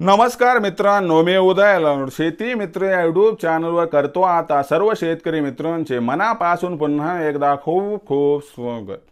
नमस्कार मित्रांनो मी उदय लावड शेती मित्र या युट्यूब चॅनलवर करतो आता सर्व शेतकरी मित्रांचे मनापासून पुन्हा एकदा खूप खूप स्वागत.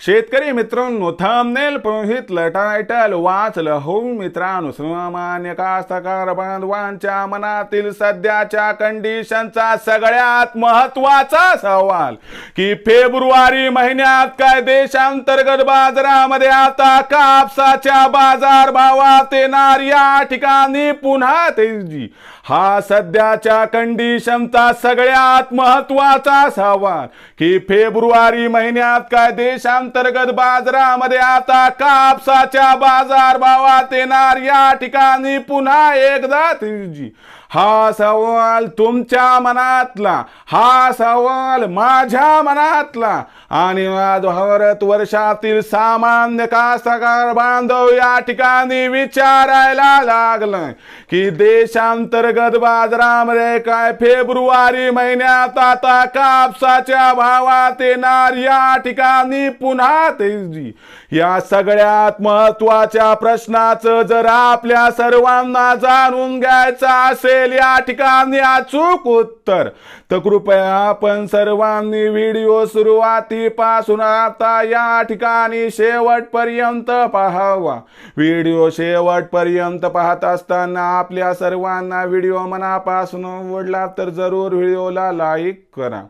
शेतकरी मित्रांनो थंबनेल पोहितलं टायटल वाचलं. हो मित्रांनो सामान्य कास्तकार बांधवांच्या मनातील सध्याच्या कंडिशनचा सगळ्यात महत्त्वाचा सवाल की फेब्रुवारी महिन्यात काय देशांतर्गत बाजारामध्ये आता कापसाच्या बाजार भावात येणार या ठिकाणी पुन्हा तेजी? हा सध्याच्या कंडिशनचा सगळ्यात महत्त्वाचा सवाल की फेब्रुवारी महिन्यात काय देश देशांतर्गत बाजारामध्ये आता कापसाच्या बाजार भावात येणार. या ठिकाणी पुन्हा एकदा तेजी हा सवाल तुमच्या मनातला हा सवाल माझ्या मनातला. आणि आज भारत वर्षातील सामान्य कास्तकार बांधव या ठिकाणी विचारायला लागलं की देशांतर्गत बाजारामध्ये काय फेब्रुवारी महिन्यात आता कापसाच्या भावात येणार. या ठिकाणी पुन्हा तेजी या सगळ्यात महत्त्वाच्या प्रश्नाचं जर आपल्या सर्वांना जाणून घ्यायचं असेल या ठिकाणी अचूक उत्तर. तर कृपया आपण सर्वांनी व्हिडिओ सुरुवातीपासून आता या ठिकाणी शेवटपर्यंत पाहावा. व्हिडिओ शेवटपर्यंत पाहत असताना आपल्या सर्वांना व्हिडिओ मनापासून आवडला तर जरूर व्हिडिओला लाईक करा.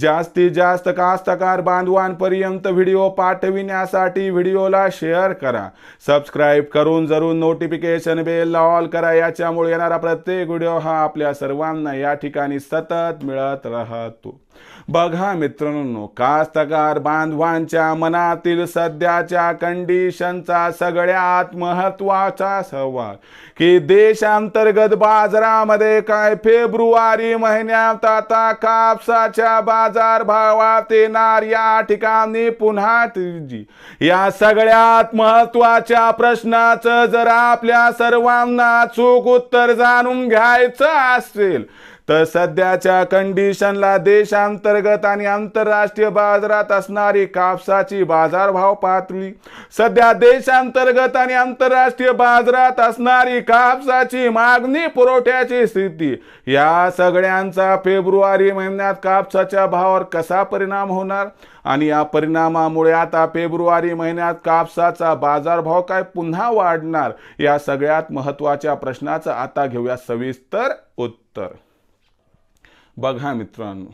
जास्तीत जास्त कास्तकार बांधवांपर्यंत व्हिडिओ पाठविण्यासाठी व्हिडिओला शेअर करा. सबस्क्राईब करून जरूर नोटिफिकेशन बेल ऑल करा. याच्यामुळे येणारा प्रत्येक व्हिडिओ हा आपल्या सर्वांना या ठिकाणी सतत मिळत राहतो. बघा मित्रांनो कास्तकार बांधवांच्या मनातील सध्याच्या कंडिशनचा सगळ्यात महत्त्वाचा सवाल की देशांतर्गत बाजारामध्ये काय फेब्रुवारी महिन्यात आता कापसाच्या बाजार भावात येणार या ठिकाणी पुन्हा या सगळ्यात महत्त्वाच्या प्रश्नाचं जर आपल्या सर्वांना चूक उत्तर जाणून घ्यायचं असेल तर सध्याच्या कंडिशनला देशांतर्गत आणि आंतरराष्ट्रीय बाजारात असणारी कापसाची बाजारभाव पातळी सध्या देशांतर्गत आणि आंतरराष्ट्रीय बाजारात असणारी कापसाची मागणी पुरवठ्याची स्थिती या सगळ्यांचा फेब्रुवारी महिन्यात कापसाच्या भावावर कसा परिणाम होणार? आणि या परिणामामुळे आता फेब्रुवारी महिन्यात कापसाचा बाजारभाव काय पुन्हा वाढणार? या सगळ्यात महत्त्वाच्या प्रश्नाचं आता घेऊया सविस्तर उत्तर. बघा मित्रांनो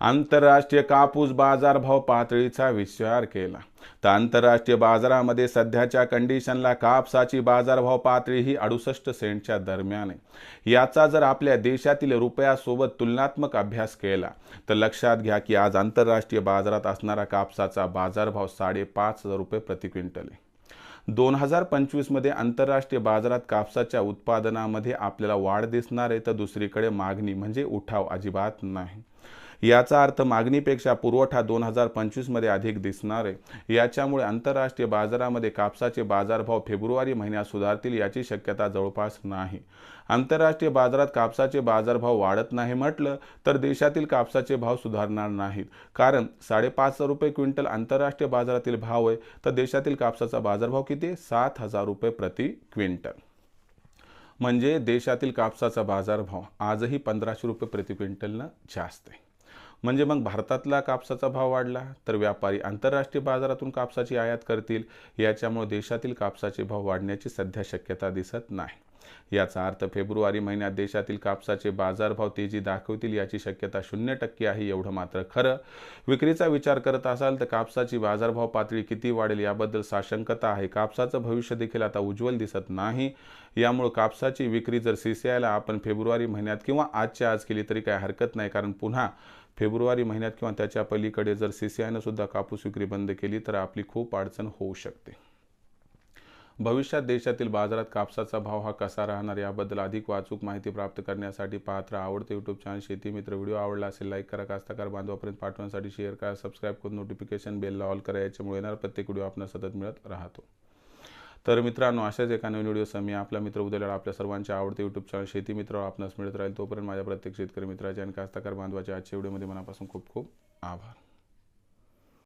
आंतरराष्ट्रीय कापूस बाजारभाव पातळीचा विचार केला. तर आंतरराष्ट्रीय बाजारामध्ये सध्याच्या कंडिशनला कापसाची बाजारभाव पातळी ही अडुसष्ट सेंटच्या दरम्यान आहे. याचा जर आपल्या देशातील रुपयासोबत तुलनात्मक अभ्यास केला तर लक्षात घ्या की आज आंतरराष्ट्रीय बाजारात असणारा कापसाचा बाजारभाव साडेपाच हजार रुपये प्रति क्विंटल आहे. दोन हजार पंचवीसमध्ये आंतरराष्ट्रीय बाजारात कापसाच्या उत्पादनामध्ये आपल्याला वाढ दिसणार आहे तर दुसरीकडे मागणी म्हणजे उठाव अजिबात नाही. याचा अर्थ मागणीपेक्षा पुरवठा दोन हजार पंचवीसमध्ये अधिक दिसणार आहे. याच्यामुळे आंतरराष्ट्रीय बाजारामध्ये कापसाचे बाजारभाव फेब्रुवारी महिन्यात सुधारतील याची शक्यता जवळपास नाही. आंतरराष्ट्रीय बाजारात कापसाचे बाजारभाव वाढत नाही म्हटलं तर देशातील कापसाचे भाव सुधारणार नाहीत. कारण साडेपाच रुपये क्विंटल आंतरराष्ट्रीय बाजारातील भाव आहे तर देशातील कापसाचा बाजारभाव किती? सात हजार रुपये प्रति क्विंटल. म्हणजे देशातील कापसाचा बाजारभाव आजही पंधराशे रुपये प्रति क्विंटलनं जास्त आहे. म्हणजे मग भारतातला कापसाचा भाव वाढला तर व्यापारी आंतरराष्ट्रीय बाजारातून कापसाची आयात करतील याच्यामुळे देशातील कापसाचे भाव वाढण्याची सध्या शक्यता दिसत नाही. याचा अर्थ फेब्रुवारी महिन्यात देशातील कापसाचे बाजारभाव तेजी दाखवतील याची शक्यता शून्य टक्के आहे एवढं मात्र खरं. विक्रीचा विचार करत असाल तर कापसाची बाजारभाव पातळी किती वाढेल याबद्दल साशंकता आहे. कापसाचं भविष्य देखील आता उज्ज्वल दिसत नाही. यामुळे कापसाची विक्री जर सी सी आयला आपण फेब्रुवारी महिन्यात किंवा आजच्या आज केली तरी काही हरकत नाही. कारण पुन्हा फेब्रुवारी महिन्यात किंवा त्याच्या पलीकडे जर सी सी आयनं सुद्धा कापूस विक्री बंद केली तर आपली खूप अडचण होऊ शकते. भविष्यात देशातील बाजारात कापसाचा भाव हा कसा राहणार याबद्दल अधिक वाचूक माहिती प्राप्त करण्यासाठी पाहत राहा. आवडते यूट्यूब चॅनल शेती मित्र व्हिडिओ आवडला असेल लाईक करा. कास्ताकार बांधवापर्यंत पाठवण्यासाठी शेअर करा. सबस्क्राईब करून नोटिफिकेशन बेलला ऑल करा. याच्यामुळे येणार प्रत्येक व्हिडिओ आपण सतत मिळत राहतो. तर मित्रांनो अशाच एका नवीन व्हिडिओ मी आपला मित्र उद्याला आपल्या सर्वांच्या आवडते यूट्यूब चॅनल शेती मित्र आपणास मिळत राहील. तोपर्यंत माझ्या प्रत्येक शेतकरी मित्राच्या आणि कास्ताकार बांधवाच्या आजच्या व्हिडिओमध्ये मनापासून खूप खूप आभार.